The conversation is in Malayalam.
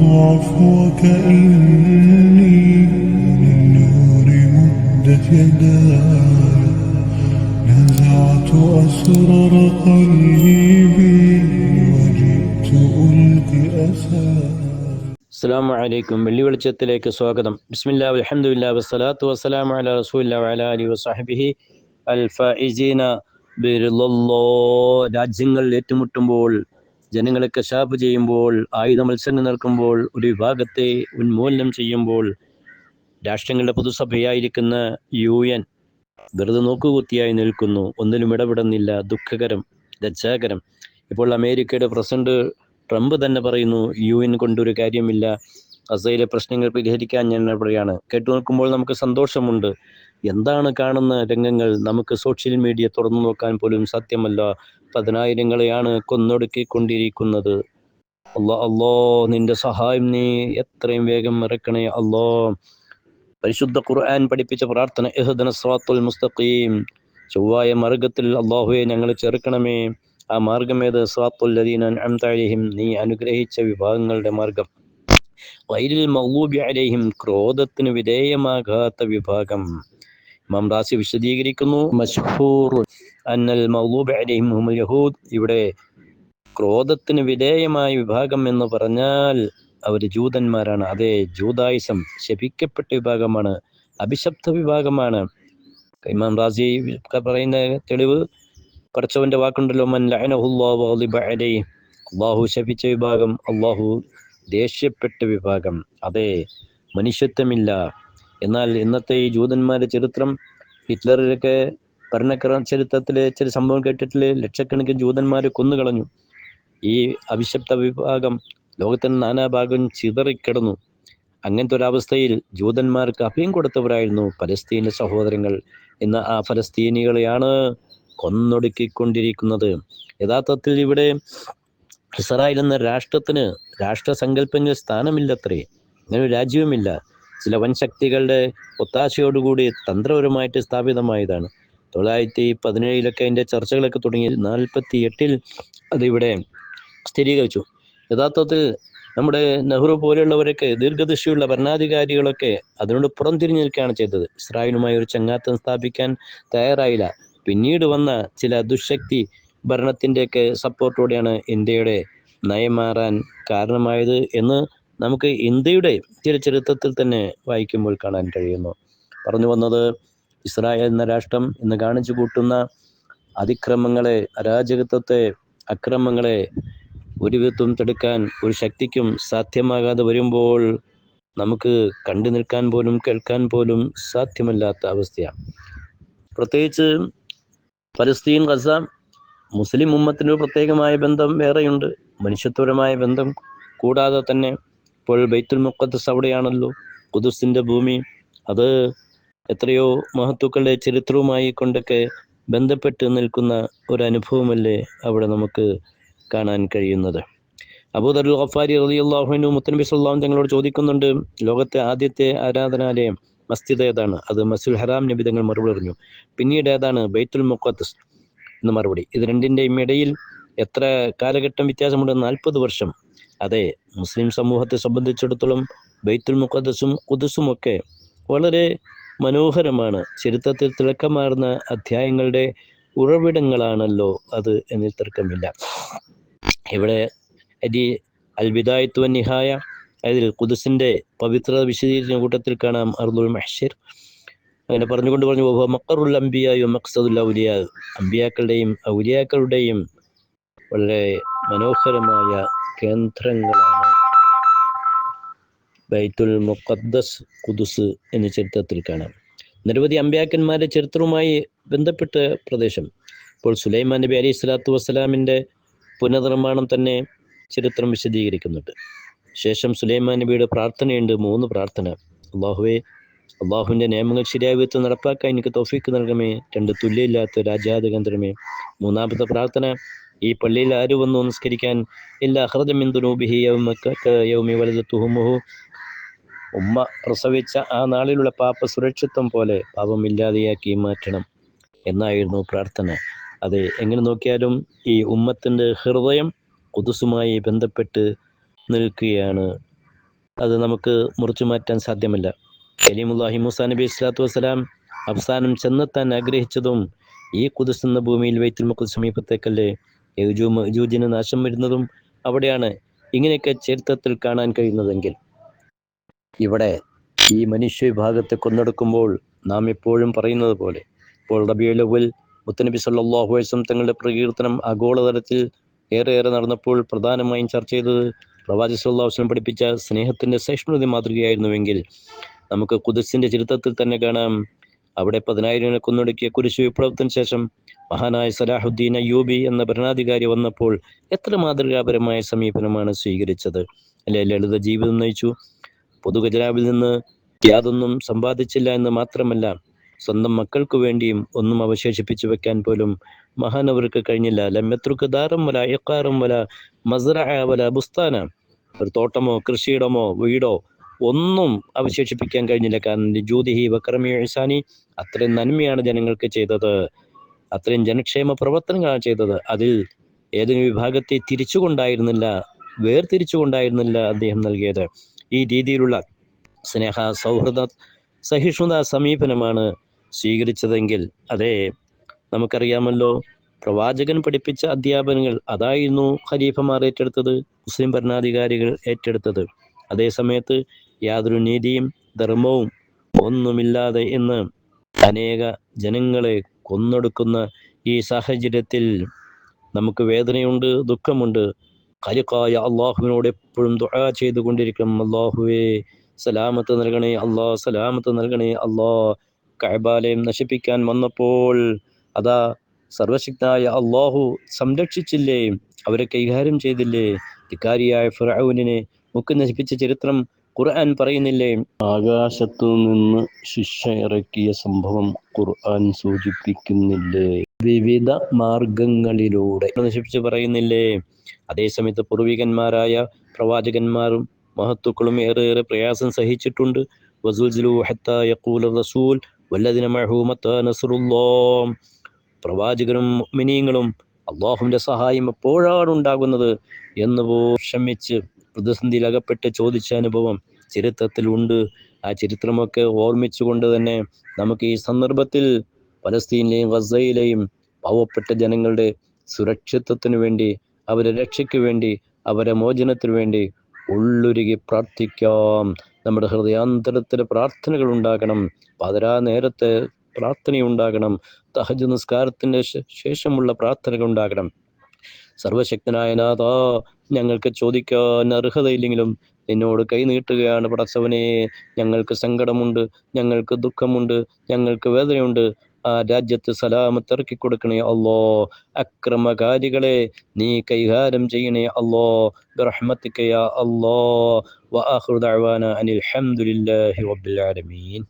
عفوك إني للنور مدت يداي نزعت أسرار قلبي وجئت ألقي أساي അസ്സാം വലൈക്കും വെള്ളി വെളിച്ചത്തിലേക്ക് സ്വാഗതം ബിസ്മില്ലാ അൽഹംദുലില്ലാ വസ്സലാത്തു വസ്സലാമു അലാ റസൂലില്ലാ വഅലാ അലിഹി വസഹ്ബിഹി അൽ ഫൈസീന ബിറിളല്ലോ രാജ്യങ്ങൾ ഏറ്റുമുട്ടുമ്പോൾ ജനങ്ങളെ കശാപ്പ് ചെയ്യുമ്പോൾ ആയുധ മത്സരം നടക്കുമ്പോൾ ഒരു വിഭാഗത്തെ ഉന്മൂലനം ചെയ്യുമ്പോൾ രാഷ്ട്രങ്ങളുടെ പൊതുസഭയായിരിക്കുന്ന യു എൻ വെറുതെ നോക്കുകുത്തിയായി നിൽക്കുന്നു. ഒന്നിലും ഇടപെടുന്നില്ല. ദുഃഖകരം ലജ്ജാകരം. ഇപ്പോൾ അമേരിക്കയുടെ പ്രസിഡന്റ് ട്രംപ് തന്നെ പറയുന്നു യു എൻ കൊണ്ടൊരു കാര്യമില്ല. ഗസയിലെ പ്രശ്നങ്ങൾ പരിഹരിക്കാൻ ഞാൻ ഇടപെടുകയാണ്. കേട്ടു നോക്കുമ്പോൾ നമുക്ക് സന്തോഷമുണ്ട്. എന്താണ് കാണുന്ന രംഗങ്ങൾ നമുക്ക് സോഷ്യൽ മീഡിയ തുറന്നു നോക്കാൻ പോലും സാധ്യമല്ല. പതിനായിരങ്ങളെയാണ് കൊന്നൊടുക്കിക്കൊണ്ടിരിക്കുന്നത്. അല്ലോ അല്ലോ നിന്റെ സഹായം നീ എത്രയും വേഗം ഇറക്കണേ അല്ലോ. പരിശുദ്ധ ഖുർആൻ പഠിപ്പിച്ച പ്രാർത്ഥന എഹദന സ്റാത്തുൽ മുസ്തഖീം. ചൊവ്വായ മാർഗത്തിൽ അള്ളാഹുവെ ഞങ്ങൾ ചെറുക്കണമേ. ആ മാർഗമേത് ഏത്? സ്വാത്തുൽ ലദീന നീ അനുഗ്രഹിച്ച വിഭാഗങ്ങളുടെ മാർഗം വൈരിൽ മൗലൂബി അലൈഹിം. ക്രോധത്തിന് വിധേയമാകാത്ത വിഭാഗം. ഇമാം റാസി വിശദീകരിക്കുന്നു. മഷ്ഹൂർ അന്നൽ മൗലൂബ് അലൈഹിം യഹൂദ്. ഇവിടെ ക്രോധത്തിന് വിധേയമായ വിഭാഗം എന്ന് പറഞ്ഞാൽ അവർ ജൂതന്മാരാണ്. അതെ ജൂതായുസം ശപിക്കപ്പെട്ട വിഭാഗമാണ്. അഭിശബ്ദ വിഭാഗമാണ്. ഇമാം റാസി പറയുന്ന തെളിവ് പഠിച്ചവന്റെ വാക്കുണ്ടല്ലോ മൻ അള്ളാഹു ശപിച്ച വിഭാഗം അള്ളാഹു ദേഷ്യപ്പെട്ട വിഭാഗം. അതെ മനുഷ്യത്വമില്ല. എന്നാൽ ഇന്നത്തെ ഈ ജൂതന്മാരുടെ ചരിത്രം ഹിറ്റ്ലറിലൊക്കെ ഭരണക്ര ചരിത്രത്തിലെ ചില സംഭവം കേട്ടിട്ടില്ലേ? ലക്ഷക്കണക്കിന് ജൂതന്മാരെ കൊന്നുകളഞ്ഞു. ഈ അവിശപ്ത വിഭാഗം ലോകത്തിന്റെ നാനാഭാഗം ചിതറിക്കിടന്നു. അങ്ങനത്തെ ഒരവസ്ഥയിൽ ജൂതന്മാർക്ക് അഭയം കൊടുത്തവരായിരുന്നു പലസ്തീന സഹോദരങ്ങൾ എന്ന ആ ഫലസ്തീനികളെയാണ് കൊന്നൊടുക്കിക്കൊണ്ടിരിക്കുന്നത്. യഥാർത്ഥത്തിൽ ഇവിടെ ഇസ്രായേൽ എന്ന രാഷ്ട്രത്തിന് രാഷ്ട്രസങ്കല്പങ്ങൾ സ്ഥാനമില്ലത്രേ. അങ്ങനെ രാജ്യവുമില്ല. ചില വൻ ശക്തികളുടെ ഒത്താശയോടുകൂടി തന്ത്രപരമായിട്ട് സ്ഥാപിതമായതാണ്. തൊള്ളായിരത്തി പതിനേഴിലൊക്കെ അതിന്റെ ചർച്ചകളൊക്കെ തുടങ്ങി നാൽപ്പത്തി എട്ടിൽ അതിവിടെ സ്ഥിരീകരിച്ചു. യഥാർത്ഥത്തിൽ നമ്മുടെ നെഹ്റു പോലെയുള്ളവരൊക്കെ ദീർഘദൃഷ്ടിയുള്ള ഭരണാധികാരികളൊക്കെ അതിനോട് പുറംതിരിഞ്ഞു നിൽക്കുകയാണ് ചെയ്തത്. ഇസ്രായേലുമായി ഒരു ചങ്ങാത്തം സ്ഥാപിക്കാൻ തയ്യാറായില്ല. പിന്നീട് വന്ന ചില ദുശക്തി ഭരണത്തിന്റെയൊക്കെ സപ്പോർട്ടോടെയാണ് ഇന്ത്യയുടെ നയം മാറാൻ കാരണമായത് എന്ന് നമുക്ക് ഇന്ത്യയുടെ ചരിത്രത്തിൽ തന്നെ വായിക്കുമ്പോൾ കാണാൻ കഴിയുന്നു. പറഞ്ഞു വന്നത് ഇസ്രായേൽ എന്ന രാഷ്ട്രം ഇന്ന് കാണിച്ചു കൂട്ടുന്ന അതിക്രമങ്ങളെ അരാജകത്വത്തെ അക്രമങ്ങളെ ഒരുവിധം വിധത്തും തടുക്കാൻ ഒരു ശക്തിക്കും സാധ്യമാകാതെ വരുമ്പോൾ നമുക്ക് കണ്ടു നിൽക്കാൻ പോലും കേൾക്കാൻ പോലും സാധ്യമല്ലാത്ത അവസ്ഥയാണ്. പ്രത്യേകിച്ച് പലസ്തീൻ ഗസ മുസ്ലിം ഉമ്മത്തിന് പ്രത്യേകമായ ബന്ധം വേറെയുണ്ട്. മനുഷ്യത്വപരമായ ബന്ധം കൂടാതെ തന്നെ ഇപ്പോൾ ബൈത്തുൽ മുക്കദ്സ് അവിടെയാണല്ലോ. ഖുദുസിന്റെ ഭൂമി. അത് എത്രയോ മഹത്തുക്കളുടെ ചരിത്രവുമായി കൊണ്ടൊക്കെ ബന്ധപ്പെട്ട് നിൽക്കുന്ന ഒരു അനുഭവമല്ലേ അവിടെ നമുക്ക് കാണാൻ കഴിയുന്നത്. അബൂദറുൽ ഖഫാരി റലിയുള്ളാഹുനു മുത്തനബി സല്ലല്ലാഹു തങ്ങളോട് ചോദിക്കുന്നുണ്ട് ലോകത്തെ ആദ്യത്തെ ആരാധനാലയം മസ്ജിദ് ഏതാണ്? അത് മസ്ജിദുൽ ഹറാം നബി തങ്ങൾ മറുപടി പറഞ്ഞു. പിന്നീട് ഏതാണ് ബൈത്തുൽ മുക്കദ്സ് എന്ന് മറുപടി. ഇത് രണ്ടിന്റെയും ഇടയിൽ എത്ര കാലഘട്ടം വ്യത്യാസമുണ്ട്? നാൽപ്പത് വർഷം. അതെ മുസ്ലിം സമൂഹത്തെ സംബന്ധിച്ചിടത്തോളം ബൈത്തുൽ മുഖദ്സും കുദുസും ഒക്കെ വളരെ മനോഹരമാണ്. ചരിത്രത്തിൽ തിളക്കമാർന്ന അധ്യായങ്ങളുടെ ഉറവിടങ്ങളാണല്ലോ അത് എന്നിൽ തർക്കമില്ല. ഇവിടെ അരി അൽബിദായത്വ നിഹായ അതിൽ കുദുസിന്റെ പവിത്ര വിശദീകരിക്കുന്ന കൂട്ടത്തിൽ കാണാം അർദുൽ മഹ്ഷിർ. അങ്ങനെ പറഞ്ഞുകൊണ്ട് പറഞ്ഞു ഓഹോ മക്കറുൽ അംബിയായോ മക്സദുൽ ഔലിയ. അമ്പിയാക്കളുടെയും ഔലിയാക്കളുടെയും വളരെ മനോഹരമായ കേന്ദ്രങ്ങളാണ്. ബൈത്തുൽ മുഖദ്ദസ് കുദുസ് എന്ന ചരിത്രത്തിൽ കാണാം നിരവധി അമ്പ്യാക്കന്മാരുടെ ചരിത്രവുമായി ബന്ധപ്പെട്ട പ്രദേശം. ഇപ്പോൾ സുലൈമാൻ നബി അലി സ്വലാത്തു വസ്സലാമിന്റെ പുനർനിർമ്മാണം തന്നെ ചരിത്രം വിശദീകരിക്കുന്നുണ്ട്. ശേഷം സുലൈമാൻ നബിയുടെ പ്രാർത്ഥനയുണ്ട്. മൂന്ന് പ്രാർത്ഥന. അള്ളാഹുവെ അള്ളാഹുവിന്റെ നിയമങ്ങൾ ശരിയായ വിധത്തിൽ നടപ്പാക്കാൻ എനിക്ക് തോഫീക്ക് നൽകമേ രണ്ട് തുല്യമില്ലാത്ത രാജ്യാതകേന്ദ്രമേ മൂന്നാമത്തെ പ്രാർത്ഥന ഈ പള്ളിയിൽ ആര് വന്നു നമസ്കരിക്കാൻ? ഇല്ല അഹ്റജമിന്ദുനൂബിഹി യൗമി വലതുഹുമുഹു ഉമ്മ പ്രസവിച്ച ആ നാളിലുള്ള പാപ്പ സുരക്ഷിത്വം പോലെ പാപം പാപമില്ലാതെയാക്കി മാറ്റണം എന്നായിരുന്നു പ്രാർത്ഥന. അതെ എങ്ങനെ നോക്കിയാലും ഈ ഉമ്മത്തിന്റെ ഹൃദയം കുതുസുമായി ബന്ധപ്പെട്ട് നിൽക്കുകയാണ്. അത് നമുക്ക് മുറിച്ചു മാറ്റാൻ സാധ്യമല്ല. കലീമുല്ലാഹി മൂസാ നബി ഇസ്ലാത്തു വസ്സലാം അവസാനം ചെന്നെത്താൻ ആഗ്രഹിച്ചതും ഈ കുതിസ് എന്ന ഭൂമിയിൽ വൈത്തുൽ മുഖത്ത് സമീപത്തേക്കല്ലേ? യജൂ മജൂജിന് നാശം വരുന്നതും അവിടെയാണ് ഇങ്ങനെയൊക്കെ ചരിത്രത്തിൽ കാണാൻ കഴിയുന്നതെങ്കിൽ. ഇവിടെ ഈ മനുഷ്യ വിഭാഗത്തെ കൊന്നെടുക്കുമ്പോൾ നാം എപ്പോഴും പറയുന്നത് പോലെ ഇപ്പോൾ റബിയുലവൽ മുത്തനബി സല്ലാഹു വസ്ലം തങ്ങളുടെ പ്രകീർത്തനം ആഗോളതലത്തിൽ ഏറെ ഏറെ നടന്നപ്പോൾ പ്രധാനമായും ചർച്ച ചെയ്തത് പ്രവാചി സല്ലാ വസ്ലം പഠിപ്പിച്ച സ്നേഹത്തിന്റെ സഹിഷ്ണുത മാതൃകയായിരുന്നുവെങ്കിൽ നമുക്ക് കുതിസിന്റെ ചരിത്രത്തിൽ തന്നെ കാണാം. അവിടെ പതിനായിരങ്ങളെ കൊന്നൊടുക്കിയ കുരിശു വിപ്ലവത്തിന് ശേഷം മഹാനായ സലാഹുദ്ദീൻ അയ്യൂബി എന്ന ഭരണാധികാരി വന്നപ്പോൾ എത്ര മാതൃകാപരമായ സമീപനമാണ് സ്വീകരിച്ചത്? അല്ലെ? ലളിത ജീവിതം നയിച്ചു. പൊതുഖജനാവിൽ നിന്ന് യാതൊന്നും സമ്പാദിച്ചില്ല എന്ന് മാത്രമല്ല സ്വന്തം മക്കൾക്ക് വേണ്ടിയും ഒന്നും അവശേഷിപ്പിച്ചു വെക്കാൻ പോലും മഹാനവർക്ക് കഴിഞ്ഞില്ല. ലമ്യത്രുക്ക് ദാരം വല അയക്കാറും വല മസ്റ വല ബുസ്താന. ഒരു തോട്ടമോ കൃഷിയിടമോ വീടോ ഒന്നും അവശേഷിപ്പിക്കാൻ കഴിഞ്ഞില്ല. കാരണം ജൂതിഹി വക്രമി ഇസാനി അത്രയും നന്മയാണ് ജനങ്ങൾക്ക് ചെയ്തത്. അത്രയും ജനക്ഷേമ പ്രവർത്തനങ്ങളാണ് ചെയ്തത്. അതിൽ ഏതെങ്കിലും വിഭാഗത്തെ തിരിച്ചുകൊണ്ടായിരുന്നില്ല വേർതിരിച്ചുകൊണ്ടായിരുന്നില്ല അദ്ദേഹം നൽകിയത്. ഈ രീതിയിലുള്ള സ്നേഹ സൗഹൃദ സഹിഷ്ണുത സമീപനമാണ് സ്വീകരിച്ചതെങ്കിൽ അതെ നമുക്കറിയാമല്ലോ പ്രവാചകൻ പഠിപ്പിച്ച അധ്യാപനങ്ങൾ അതായിരുന്നു ഖലീഫമാർ ഏറ്റെടുത്തത് മുസ്ലിം ഭരണാധികാരികൾ ഏറ്റെടുത്തത്. അതേസമയത്ത് യാതൊരു നീതിയും ധർമ്മവും ഒന്നുമില്ലാതെ എന്ന് അനേക ജനങ്ങളെ കൊന്നൊടുക്കുന്ന ഈ സാഹചര്യത്തിൽ നമുക്ക് വേദനയുണ്ട് ദുഃഖമുണ്ട്. ഖലിഖായ അള്ളാഹുവിനോട് എപ്പോഴും ദുആ ചെയ്തുകൊണ്ടിരിക്കണം. അള്ളാഹുവേ സലാമത്ത് നൽകണേ അള്ളാ സലാമത്ത് നൽകണേ അള്ളാ കഅബാലയം നശിപ്പിക്കാൻ വന്നപ്പോൾ അതാ സർവശക്തനായ അള്ളാഹു സംരക്ഷിച്ചില്ലേ? അവരെ കൈകാര്യം ചെയ്തില്ലേ? ധിക്കാരിയായ ഫിറൌനിനെ മുക്ക് നശിപ്പിച്ച ചരിത്രം ഖുർആൻ പറയുന്നില്ലേ? ആകാശത്തു നിന്ന് ശിക്ഷ ഇറക്കിയ സംഭവം ഖുർആൻ സൂചിപ്പിക്കുന്നില്ലേ? വിവിധ മാർഗങ്ങളിലൂടെ നശിപ്പിച്ച് പറയുന്നില്ലേ? അതേസമയത്ത് പൂർവികന്മാരായ പ്രവാചകന്മാരും മഹത്തുക്കളും ഏറെ ഏറെ പ്രയാസം സഹിച്ചിട്ടുണ്ട്. റസൂൽ പ്രവാചകനും മിനിയങ്ങളും അള്ളാഹുവിന്റെ സഹായം എപ്പോഴാണ് ഉണ്ടാകുന്നത് എന്ന് പോ ക്ഷമിച്ച് പ്രതിസന്ധിയിൽ അകപ്പെട്ട് ചോദിച്ച അനുഭവം ചരിത്രത്തിലുണ്ട്. ആ ചരിത്രമൊക്കെ ഓർമ്മിച്ചുകൊണ്ട് തന്നെ നമുക്ക് ഈ സന്ദർഭത്തിൽ പലസ്തീനിലെയും ഗസയിലെയും പാവപ്പെട്ട ജനങ്ങളുടെ സുരക്ഷിതത്വത്തിന് വേണ്ടി അവരെ രക്ഷയ്ക്ക് വേണ്ടി അവരെ മോചനത്തിനു വേണ്ടി ഉള്ളുരുകി പ്രാർത്ഥിക്കാം. നമ്മുടെ ഹൃദയാന്തരത്തിൽ പ്രാർത്ഥനകൾ ഉണ്ടാകണം. പതരാ നേരത്തെ പ്രാർത്ഥനയുണ്ടാകണം തഹജ് നിസ്കാരത്തിന്റെ ശേഷമുള്ള പ്രാർത്ഥനകൾ ഉണ്ടാകണം. സർവശക്തനായ നാഥ ഞങ്ങൾക്ക് ചോദിക്കാൻ അർഹതയില്ലെങ്കിലും നിന്നോട് കൈ നീട്ടുകയാണ് പടച്ചവനെ. ഞങ്ങൾക്ക് സങ്കടമുണ്ട് ഞങ്ങൾക്ക് ദുഃഖമുണ്ട് ഞങ്ങൾക്ക് വേദനയുണ്ട്. ആ രാജ്യത്ത് സലാമത്ത് ഇറക്കി കൊടുക്കണേ അല്ലോ അക്രമകാരികളെ നീ കൈകാര്യം ചെയ്യണേ അല്ലോ ബ്രഹ്മത്തിക്കയാ അല്ലോ ദഅവാന അനിൽ ഹംദുലില്ലാഹി റബ്ബിൽ ആലമീൻ.